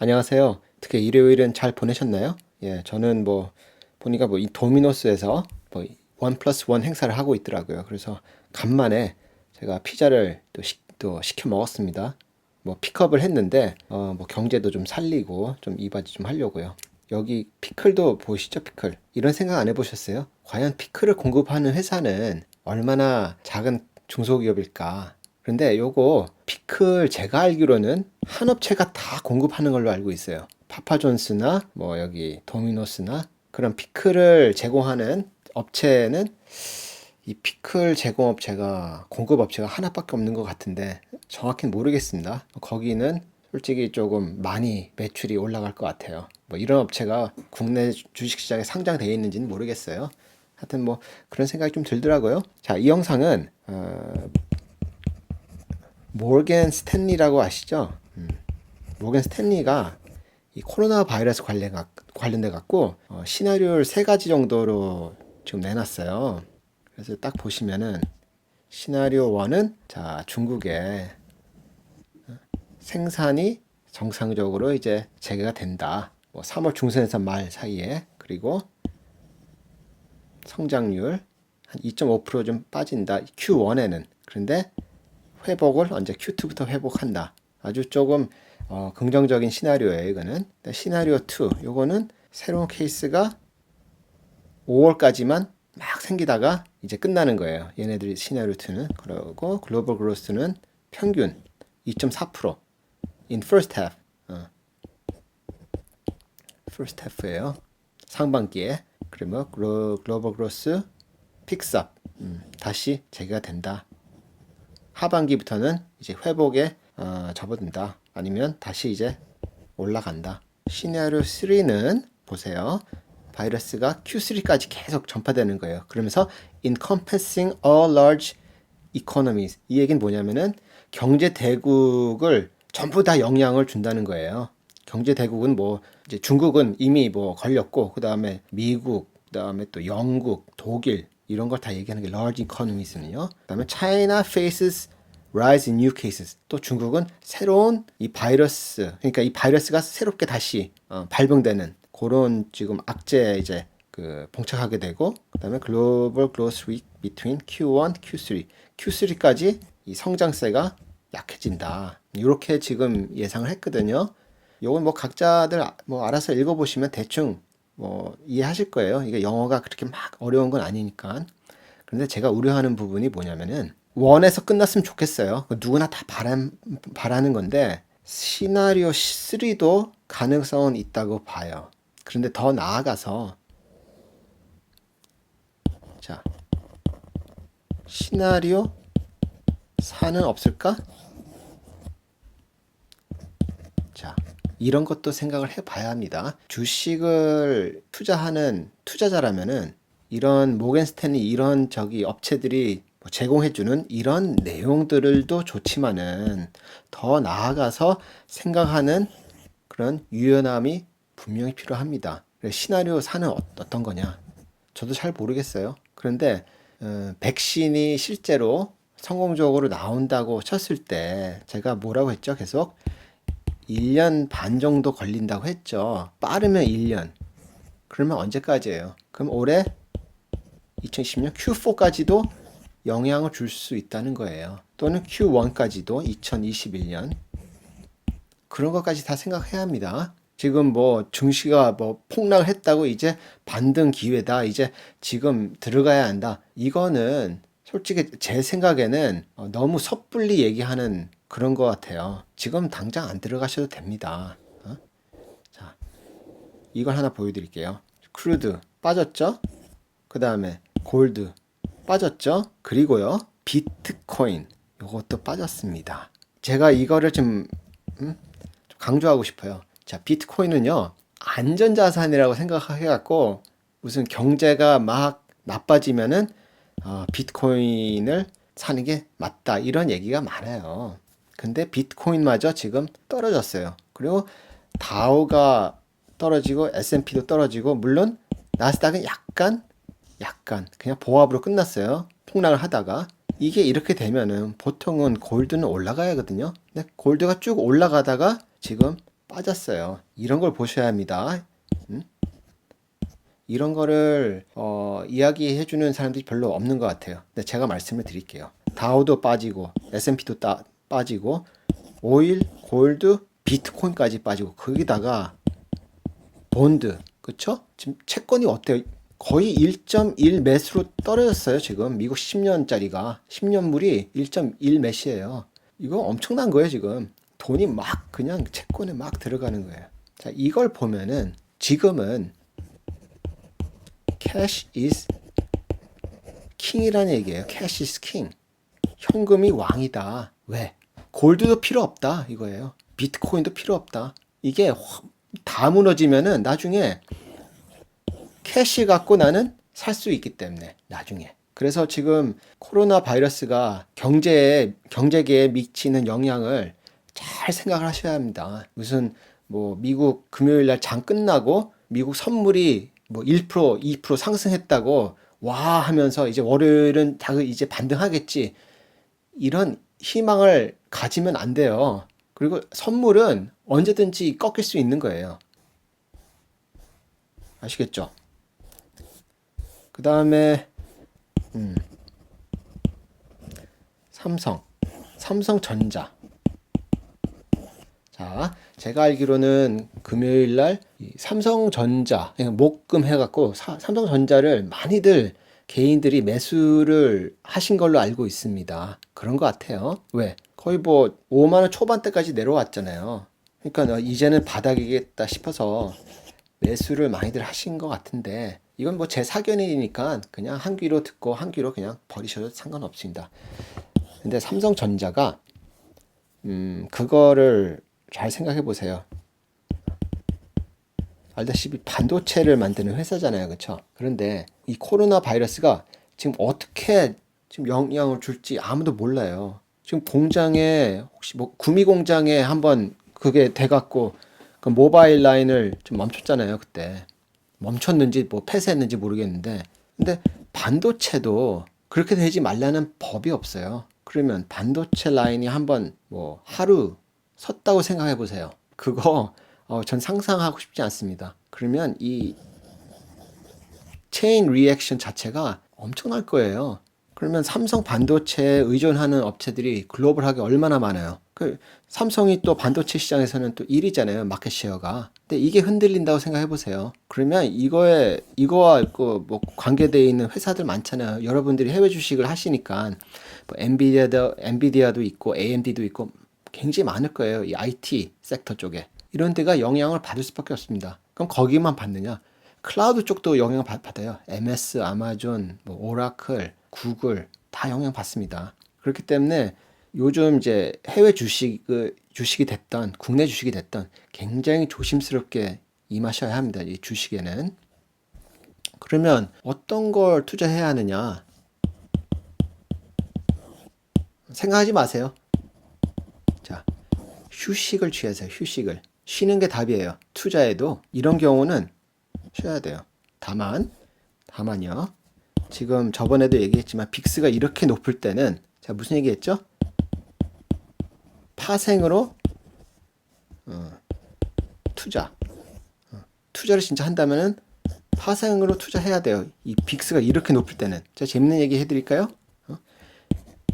안녕하세요. 특히 일요일은 잘 보내셨나요? 예, 저는 뭐 보니까 뭐 이 도미노스에서 뭐원 플러스 원 행사를 하고 있더라고요. 그래서 간만에 제가 피자를 또, 시, 또 시켜 먹었습니다. 뭐 픽업을 했는데 어, 뭐 경제도 좀 살리고 좀 이바지 좀 하려고요. 여기 피클도 보이시죠? 피클. 이런 생각 안 해보셨어요? 과연 피클을 공급하는 회사는 얼마나 작은 중소기업일까? 그런데 요거 피클 제가 알기로는 한 업체가 다 공급하는 걸로 알고 있어요. 파파존스나 뭐 여기 도미노스나 그런 피클을 제공하는 업체는 이 피클 제공업체가 공급업체가 하나밖에 없는 것 같은데 정확히는 모르겠습니다. 거기는 솔직히 조금 많이 매출이 올라갈 것 같아요. 뭐 이런 업체가 국내 주식시장에 상장되어 있는지는 모르겠어요. 하여튼 뭐 그런 생각이 좀 들더라고요. 자, 이 영상은 어, 모겐 스탠리라고 아시죠? 음, 모겐 스탠리가 이 코로나 바이러스 관련 관련돼 갖고 어, 시나리오를 세 가지 정도로 지금 내놨어요. 그래서 딱 보시면은 시나리오 1은 자 중국에 어, 생산이 정상적으로 이제 재개가 된다. 뭐 3월 중순에서 말 사이에 그리고 성장률 한 2.5%좀 빠진다. Q1에는 그런데 회복을 언제 Q2부터 회복한다. 아주 조금 어, 긍정적인 시나리오예요. 이거는 시나리오 2 요거는 새로운 케이스가 5월까지만 막 생기다가 이제 끝나는 거예요. 얘네들이 시나리오 2는 그리고 글로벌 그로스는 평균 2.4% in first half. 어. first half예요. 상반기에 그러면 글로, 글로벌 그로스 픽스업 음, 다시 재개가 된다. 하반기부터는 이제 회복에 어, 접어든다. 아니면 다시 이제 올라간다. 시나리오 3는 보세요. 바이러스가 Q3까지 계속 전파되는 거예요. 그러면서 encompassing all large economies. 이 얘기는 뭐냐면은 경제 대국을 전부 다 영향을 준다는 거예요. 경제 대국은 뭐 이제 중국은 이미 뭐 걸렸고 그다음에 미국, 그다음에 또 영국, 독일 이런 걸 다 얘기하는 게 large economies는요. 그다음에 China faces rise in new cases. 또 중국은 새로운 이 바이러스, 그러니까 이 바이러스가 새롭게 다시 어, 발병되는 그런 지금 악재에 이제 그 봉착하게 되고 그다음에 글로벌 그로스 윗 between Q1, Q3, Q3까지 이 성장세가 약해진다. 이렇게 지금 예상을 했거든요. 요건 뭐 각자들 뭐 알아서 읽어보시면 대충 뭐 이해하실 거예요. 이게 영어가 그렇게 막 어려운 건 아니니까. 그런데 제가 우려하는 부분이 뭐냐면은 원에서 끝났으면 좋겠어요. 누구나 다 바람, 바라는 건데 시나리오 3도 가능성은 있다고 봐요. 그런데 더 나아가서 자 시나리오 4는 없을까? 자 이런 것도 생각을 해봐야 합니다. 주식을 투자하는 투자자라면은 이런 모겐스탠리 이런 저기 업체들이 뭐 제공해주는 이런 내용들도 좋지만은 더 나아가서 생각하는 그런 유연함이 분명히 필요합니다. 시나리오 4는 어떤 거냐? 저도 잘 모르겠어요. 그런데 어, 백신이 실제로 성공적으로 나온다고 쳤을 때 제가 뭐라고 했죠? 계속 1년 반 정도 걸린다고 했죠. 빠르면 1년. 그러면 언제까지예요? 그럼 올해 2010년 Q4까지도 영향을 줄 수 있다는 거예요. 또는 Q1까지도 2021년. 그런 것까지 다 생각해야 합니다. 지금 뭐 증시가 뭐 폭락했다고 이제 반등 기회다. 이제 지금 들어가야 한다. 이거는 솔직히 제 생각에는 어, 너무 섣불리 얘기하는 그런 것 같아요. 지금 당장 안 들어가셔도 됩니다. 어? 자, 이걸 하나 보여드릴게요. 크루드 빠졌죠? 그 다음에 골드 빠졌죠? 그리고요, 비트코인 이것도 빠졌습니다. 제가 이거를 좀, 음? 좀 강조하고 싶어요. 자, 비트코인은요, 안전자산이라고 생각해갖고 무슨 경제가 막 나빠지면은 어, 비트코인을 사는 게 맞다 이런 얘기가 많아요. 근데 비트코인마저 지금 떨어졌어요. 그리고 다우가 떨어지고 S&P도 떨어지고 물론 나스닥은 약간 약간 그냥 보합으로 끝났어요. 폭락을 하다가 이게 이렇게 되면은 보통은 골드는 올라가야 하거든요. 근데 골드가 쭉 올라가다가 지금 빠졌어요. 이런 걸 보셔야 합니다. 음? 이런 거를 어, 이야기해 주는 사람들이 별로 없는 것 같아요. 근데 제가 말씀을 드릴게요. 다우도 빠지고 S&P도 따, 빠지고 오일, 골드, 비트코인까지 빠지고 거기다가 본드, 그쵸? 지금 채권이 어때요? 거의 1.1 매수로 떨어졌어요, 지금. 미국 10년짜리가. 10년물이 1.1 매시예요. 이거 엄청난 거예요, 지금. 돈이 막 그냥 채권에 막 들어가는 거예요. 자, 이걸 보면은 지금은 cash is king이라는 얘기예요. cash is. 현금이 왕이다. 왜? 골드도 필요 없다. 이거예요. 비트코인도 필요 없다. 이게 확- 다 무너지면은 나중에 캐시 갖고 나는 살 수 있기 때문에 나중에. 그래서 지금 코로나 바이러스가 경제에 경제계에 미치는 영향을 잘 생각을 하셔야 합니다. 무슨 뭐 미국 금요일 날 장 끝나고 미국 선물이 뭐 1%, 2% 상승했다고 와 하면서 이제 월요일은 다 이제 반등하겠지. 이런 희망을 가지면 안 돼요. 그리고 선물은 언제든지 꺾일 수 있는 거예요. 아시겠죠? 그 다음에 음, 삼성, 삼성전자. 자, 제가 알기로는 금요일 날이 삼성전자 목금 해갖고 사- 삼성전자를 많이들 개인들이 매수를 하신 걸로 알고 있습니다. 그런 것 같아요. 왜? 거의 뭐 5만 원 초반대까지 내려왔잖아요. 그러니까 어, 이제는 바닥이겠다 싶어서 매수를 많이들 하신 것 같은데 이건 뭐 제 사견이니까 그냥 한 귀로 듣고 한 귀로 그냥 버리셔도 상관없습니다. 근데 삼성전자가 음 그거를 잘 생각해 보세요. 알다시피 반도체를 만드는 회사잖아요. 그렇죠? 그런데 이 코로나 바이러스가 지금 어떻게 지금 영향을 줄지 아무도 몰라요. 지금 공장에 혹시 뭐 구미 공장에 한번 그게 돼 갖고 그 모바일 라인을 좀 멈췄잖아요, 그때. 멈췄는지 뭐 폐쇄했는지 모르겠는데. 근데 반도체도 그렇게 되지 말라는 법이 없어요. 그러면 반도체 라인이 한번 뭐 하루 섰다고 생각해 보세요. 그거 어, 전 상상하고 싶지 않습니다. 그러면 이 체인 리액션 자체가 엄청날 거예요. 그러면 삼성 반도체에 의존하는 업체들이 글로벌하게 얼마나 많아요? 그 삼성이 또 반도체 시장에서는 또 1위잖아요. 마켓 셰어가. 근데 이게 흔들린다고 생각해 보세요. 그러면 이거에 이거와 그뭐 관계되어 있는 회사들 많잖아요. 여러분들이 해외 주식을 하시니까 뭐 엔비디아도 엔비디아도 있고 AMD도 있고 굉장히 많을 거예요. 이 IT 섹터 쪽에. 이런 데가 영향을 받을 수밖에 없습니다. 그럼 거기만 받느냐? 클라우드 쪽도 영향을 받, 받아요. MS, 아마존, 뭐 오라클, 구글 다 영향 받습니다. 그렇기 때문에 요즘 이제 해외 주식 주식이 됐던 국내 주식이 됐던 굉장히 조심스럽게 임하셔야 합니다. 이 주식에는. 그러면 어떤 걸 투자해야 하느냐? 생각하지 마세요. 자, 휴식을 취하세요. 휴식을. 쉬는 게 답이에요. 투자에도 이런 경우는 쉬어야 돼요. 다만, 다만요. 지금 저번에도 얘기했지만 빅스가 이렇게 높을 때는 제가 무슨 얘기했죠? 파생으로 어, 투자. 어, 투자를 진짜 한다면은 파생으로 투자해야 돼요. 이 빅스가 이렇게 높을 때는. 제가 재밌는 얘기 해드릴까요? 어?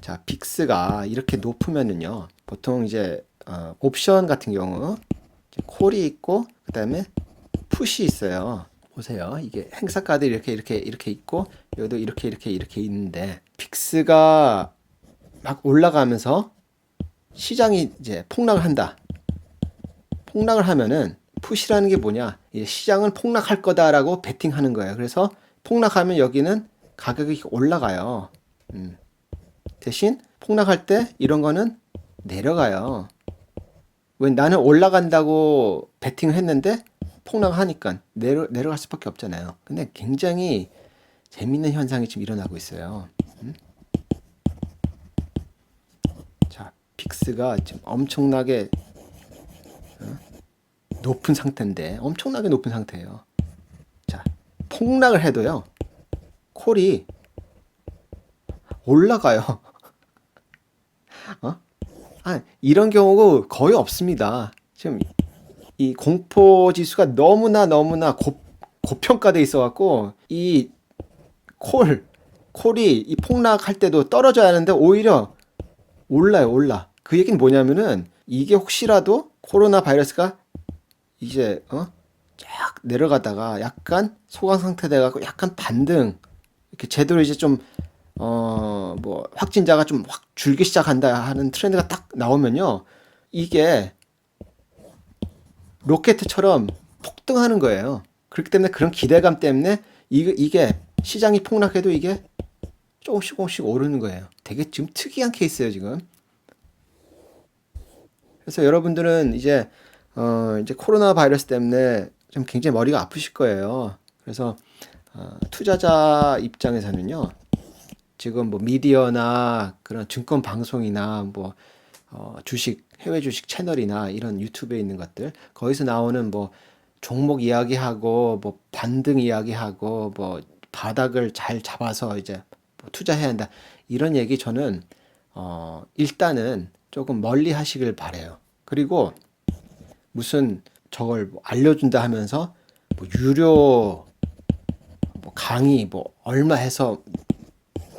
자, 빅스가 이렇게 높으면은요. 보통 이제 어, 옵션 같은 경우 콜이 있고 그 다음에 푸시 있어요. 보세요. 이게 행사 카드 이렇게 이렇게 이렇게 있고 여기도 이렇게 이렇게 이렇게 있는데 빅스가 막 올라가면서 시장이 이제 폭락을 한다. 폭락을 하면은 푸시라는 게 뭐냐? 이 시장은 폭락할 거다라고 베팅하는 거예요. 그래서 폭락하면 여기는 가격이 올라가요. 음. 대신 폭락할 때 이런 거는 내려가요. 왜 나는 올라간다고 베팅을 했는데 폭락하니까 내려 내려갈 수밖에 없잖아요. 근데 굉장히 재밌는 현상이 지금 일어나고 있어요. 음? 자, 빅스가 지금 엄청나게 어? 높은 상태인데 엄청나게 높은 상태예요. 자, 폭락을 해도요. 콜이 올라가요. 어? 아, 이런 경우가 거의 없습니다. 지금 이 공포 지수가 너무나 너무나 고, 고평가돼 있어 갖고 이 콜, 콜이 이 폭락할 때도 떨어져야 하는데 오히려 올라요, 올라. 그 얘기는 뭐냐면은 이게 혹시라도 코로나 바이러스가 이제 어? 쫙 내려가다가 약간 소강 상태 돼 갖고 약간 반등 이렇게 제대로 이제 좀 어, 뭐, 확진자가 좀 확 줄기 시작한다 하는 트렌드가 딱 나오면요. 이게 로켓처럼 폭등하는 거예요. 그렇기 때문에 그런 기대감 때문에 이게, 이게 시장이 폭락해도 이게 조금씩 조금씩 오르는 거예요. 되게 지금 특이한 케이스예요, 지금. 그래서 여러분들은 이제 어 이제 코로나 바이러스 때문에 좀 굉장히 머리가 아프실 거예요. 그래서 어, 투자자 입장에서는요. 지금 뭐 미디어나 그런 증권 방송이나 뭐 어, 주식 해외 주식 채널이나 이런 유튜브에 있는 것들 거기서 나오는 뭐 종목 이야기하고 뭐 반등 이야기하고 뭐 바닥을 잘 잡아서 이제 뭐 투자해야 한다 이런 얘기 저는 어 일단은 조금 멀리 하시길 바래요. 그리고 무슨 저걸 뭐 알려준다 하면서 뭐 유료 뭐 강의 뭐 얼마 해서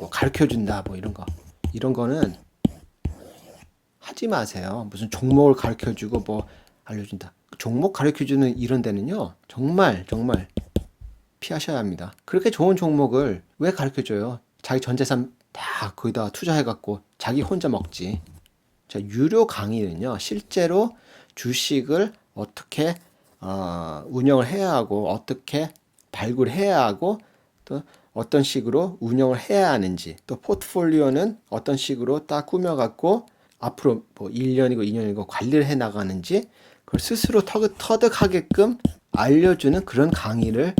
뭐 가르쳐 준다 뭐 이런 거 이런 거는 하지 마세요. 무슨 종목을 가르쳐 주고 뭐 알려준다. 종목 가르쳐 주는 이런 데는요. 정말 정말 피하셔야 합니다. 그렇게 좋은 종목을 왜 가르쳐 줘요? 자기 전 재산 다 거기다 투자해 갖고 자기 혼자 먹지. 자, 유료 강의는요. 실제로 주식을 어떻게 어, 운영을 해야 하고 어떻게 발굴해야 하고 또 어떤 식으로 운영을 해야 하는지 또 포트폴리오는 어떤 식으로 딱 꾸며갖고 앞으로 뭐 1년이고 2년이고 관리를 해 나가는지 그걸 스스로 터득, 터득하게끔 알려주는 그런 강의를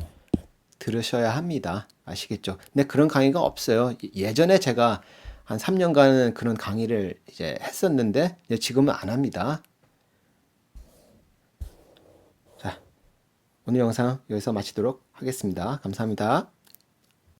들으셔야 합니다. 아시겠죠? 근데 그런 강의가 없어요. 예전에 제가 한 3년간은 그런 강의를 이제 했었는데 지금은 안 합니다. 자, 오늘 영상 여기서 마치도록 하겠습니다. 감사합니다.